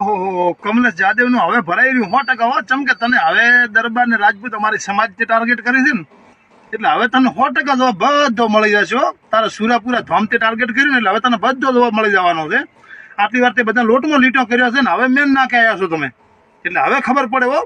કમલેશ જાદવનું હવે ભરાઈ રહ્યું. સો ટકા હો ચમ કે તને હવે દરબાર ને રાજપૂત અમારી સમાજ જે ટાર્ગેટ કરી છે ને. એટલે હવે તને સો ટકા જવાબ બધો મળી જશે. તારા સુરાપુરા ધામથી ટાર્ગેટ કર્યું ને, એટલે હવે તને બધો જવાબ મળી જવાનો છે. આટલી વાર તે બધા લોટમાં લીટો કર્યો છે ને, હવે મેન ના આવ્યા છો તમે? એટલે હવે ખબર પડે, હો.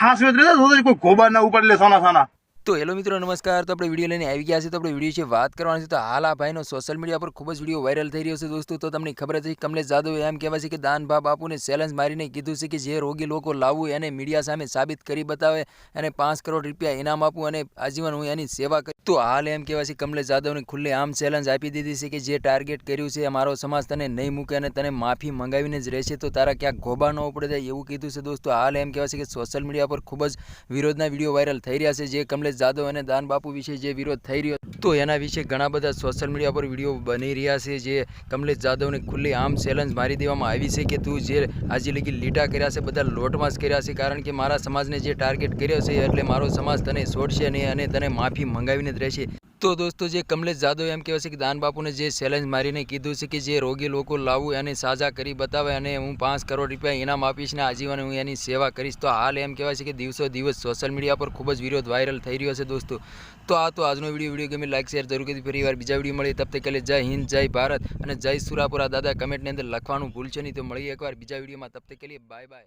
હાસ વેત કોઈ ગોબા ના ઉપાડી લે સોના સોના. તો હેલો મિત્રો, નમસ્કાર. તો આપણે વીડિયો લઈને આવી ગયા છે. તો આપણે વીડિયો છે વાત કરવાની છે. તો હાલ આ ભાઈનો સોશિયલ મીડિયા પર ખૂબ જ વીડિયો વાયરલ થઈ રહ્યો છે દોસ્તો. તો તમને ખબર હતી કમલેશ જાદવે એમ કહેવાય છે કે દાન બા બાપુને ચેલેન્જ મારીને કીધું છે કે જે રોગી લોકો લાવવું એને મીડિયા સામે સાબિત કરી બતાવે અને પાંચ કરોડ રૂપિયા ઇનામ આપું અને આજીવન હું એની સેવા તો હાલ એમ કહેવાય છે કમલેશ જાદવને ખુલ્લે આમ ચેલેન્જ આપી દીધી છે કે જે ટાર્ગેટ કર્યું છે મારો સમાજ તને નહીં મૂકે અને તને માફી મંગાવીને જ રહેશે. તો તારા ક્યાંક ગોબા ન ઉપડે જાય એવું કીધું છે દોસ્તો. હાલ એમ કહેવાય છે કે સોશિયલ મીડિયા પર ખૂબ જ વિરોધના વીડિયો વાયરલ થઈ રહ્યા છે જે કમલેશ જાદવ અને દાન બાપુ વિશે જે વિરોધ થઈ રહ્યો તો એના વિશે ઘણા બધા સોશિયલ મીડિયા પર વીડિયો બની રહ્યા છે જે કમલેશ જાદવને ખુલ્લી આમ ચેલેન્જ મારી દેવામાં આવી છે કે તું જે આજે લગી લીટા કર્યા છે, બધા લોટમાં જ કર્યા છે. કારણ કે મારા સમાજને જે ટાર્ગેટ કર્યો છે એટલે મારો સમાજ તને છોડશે નહીં અને તને માફી મંગાવીને જ રહેશે તો દોસ્તો, જે કમલેશ જાદવ એમ કહેવાય છે કે દાનબાપુને જે ચેલેન્જ મારીને કીધું છે કે જે રોગી લોકો લાવું એને સાજા કરી બતાવે અને હું પાંચ કરોડ રૂપિયા ઇનામ આપીશ ને આજીવન હું એની સેવા કરીશ, તો હાલ એમ કહેવાય છે કે દિવસો દિવસ સોશિયલ મીડિયા પર ખૂબ જ વિરોધ વાયરલ થઈ રહ્યો છે દોસ્તો. તો આ તો આજનો વીડિયો વીડિયો ગમે લાઈક શેર જરૂર કરી ફરી વાર બીજા વીડિયો મળીએ. તબ તક જય હિન્દ, જય ભારત અને જય સુરાપુરા. દાદા કમેન્ટની અંદર લખવાનું ભૂલશો નહીં. તો મળીએ એકવાર બીજા વિડીયોમાં તબ તક બાય બાય